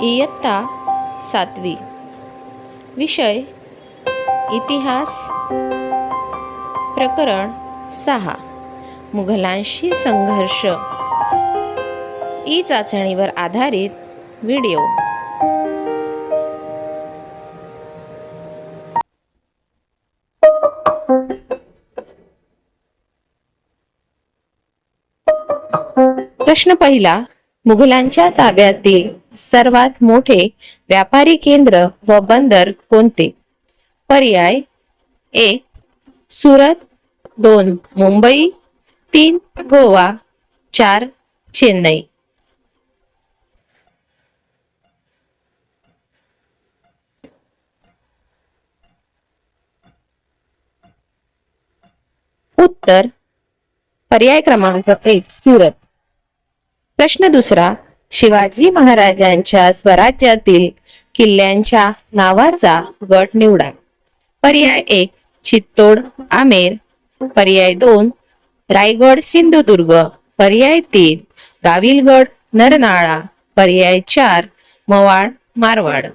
इयत्ता सातवी. विषय इतिहास प्रकरण सहा. मुघलांशी संघर्ष. ई चाचणीवर आधारित व्हिडिओ. प्रश्न पहिला मुघलांच्या ताब्यातील सर्वात मोठे व्यापारी केंद्र व बंदर कोणते? पर्याय एक सुरत दोन मुंबई तीन गोवा चार चेन्नई. उत्तर पर्याय क्रमांक एक सुरत. प्रश्न दुसरा शिवाजी महाराजांच्या स्वराज्यातील किल्ल्यांच्या नावाचा गट निवडा. पर्याय एक चित्तोड आमेर. पर्याय दोन रायगड सिंधुदुर्ग. पर्याय तीन गाविलगड नरनाळा. पर्याय चार मवाड मारवाड.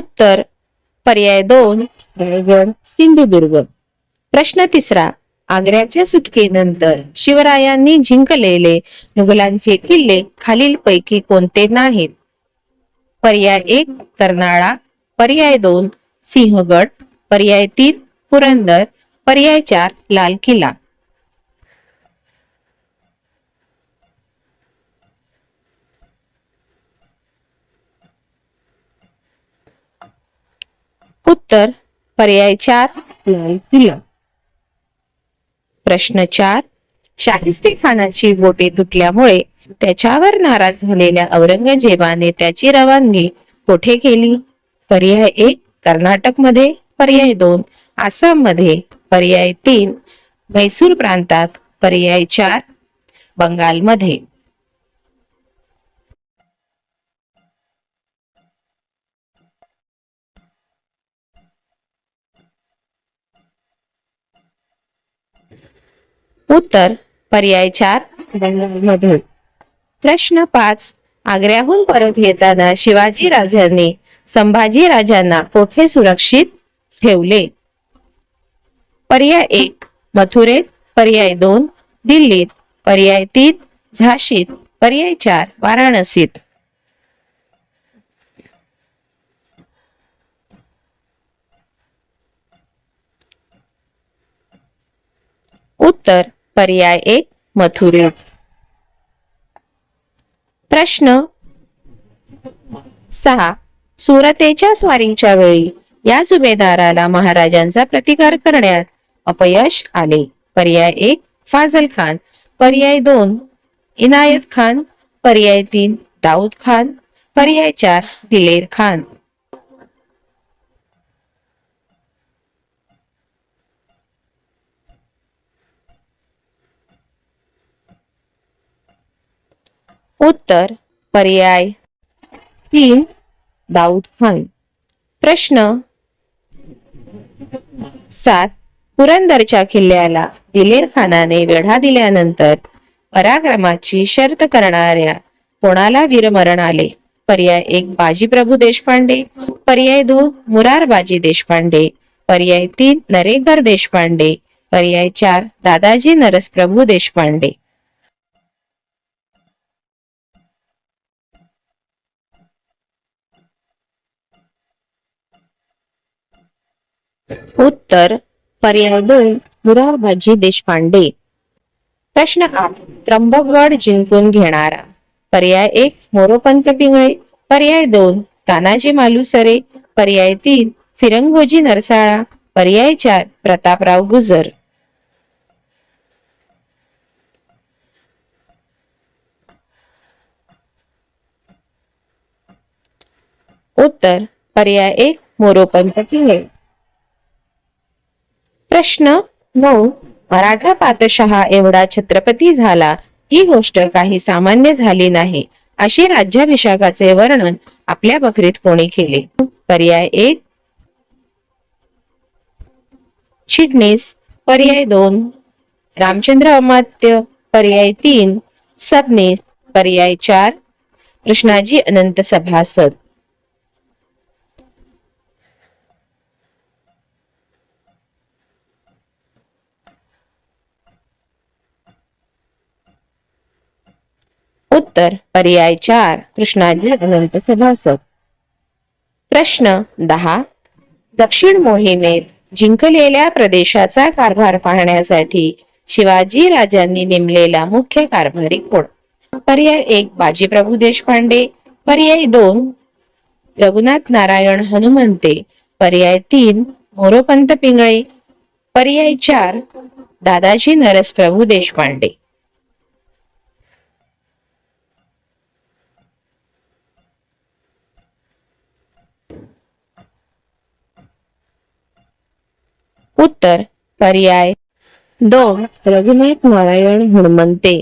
उत्तर पर्याय दोन रायगड सिंधुदुर्ग. प्रश्न तिसरा आग्र्याच्या सुटकेनंतर शिवरायांनी जिंकलेले मुघलांचे किल्ले खालीलपैकी कोणते नाहीत? पर्याय एक कर्नाळा. पर्याय दोन सिंहगड. पर्याय तीन पुरंदर. पर्याय चार लाल किल्ला उत्तर पर्याय चार. प्रश्न चार. शाहिस्ते खानाची बोटे तुटल्यामुळे त्याच्यावर नाराज झालेल्या औरंगजेबाने त्याची रवानगी कोठे केली? पर्याय एक कर्नाटकमध्ये पर्याय दोन आसाममध्ये पर्याय तीन म्हैसूर प्रांतात. पर्याय चार बंगालमध्ये. उत्तर पर्याय चार बंगालमध्ये प्रश्न पाच आग्र्याहून परत येताना शिवाजी राजांनी संभाजी राजांना कोठे सुरक्षित ठेवले? पर्याय एक मथुरेत पर्याय दोन दिल्लीत. पर्याय तीन झाशीत. पर्याय चार वाराणसीत. उत्तर पर्याय एक मथुरे. प्रश्न सहा. सुरतेच्या स्वारीच्या वेळी या सुभेदाराला महाराजांचा प्रतिकार करण्यात अपयश आले. पर्याय एक फाजल खान. पर्याय दोन इनायत खान. पर्याय तीन दाऊद खान. पर्याय चार दिलेर खान. उत्तर पर्याय. तीन दाऊद खान. प्रश्न. सात पुरंदरच्या किल्ल्याला दिलेर खानाने वेढा दिल्यानंतर पराक्रमाची शर्त करणाऱ्या कोणाला वीरमरण आले? पर्याय एक बाजीप्रभू देशपांडे. पर्याय दोन मुरारबाजी देशपांडे. पर्याय तीन नरेकर देशपांडे. पर्याय चार दादाजी नरसप्रभू देशपांडे. उत्तर पर्याय दोन मुरारबाजी देशपांडे. प्रश्न आठ त्र्यंबकगड जिंकून घेणारा. पर्याय एक मोरोपंत पिंगळे. पर्याय दोन तानाजी मालुसरे. पर्याय तीन फिरंगोजी नरसाळा. पर्याय चार प्रतापराव गुजर. उत्तर पर्याय एक मोरोपंत पिंगळे. प्रश्न नऊ मराठा पातशहा एवढा छत्रपती झाला ही गोष्ट काही सामान्य झाली नाही असे राज्याभिषेकाचे वर्णन आपल्या बकरीत कोणी केले? पर्याय एक. चिटणीस पर्याय दोन. रामचंद्र अमात्य पर्याय तीन. सबनीस पर्याय चार. कृष्णाजी अनंत सभासद. उत्तर पर्याय चार कृष्णाजी अनंत सभासद. प्रश्न दहा. दक्षिण मोहिमेत जिंकलेल्या प्रदेशाचा कारभार पाहण्यासाठी शिवाजी राजांनी नेमलेला मुख्य कारभारी कोण? पर्याय एक बाजीप्रभू देशपांडे. पर्याय दोन रघुनाथ नारायण हनुमंते. पर्याय तीन मोरोपंत पिंगळे. पर्याय चार दादाजी नरसप्रभू देशपांडे. उत्तर पर्याय दोन रघुनाथ नारायण हनुमंते.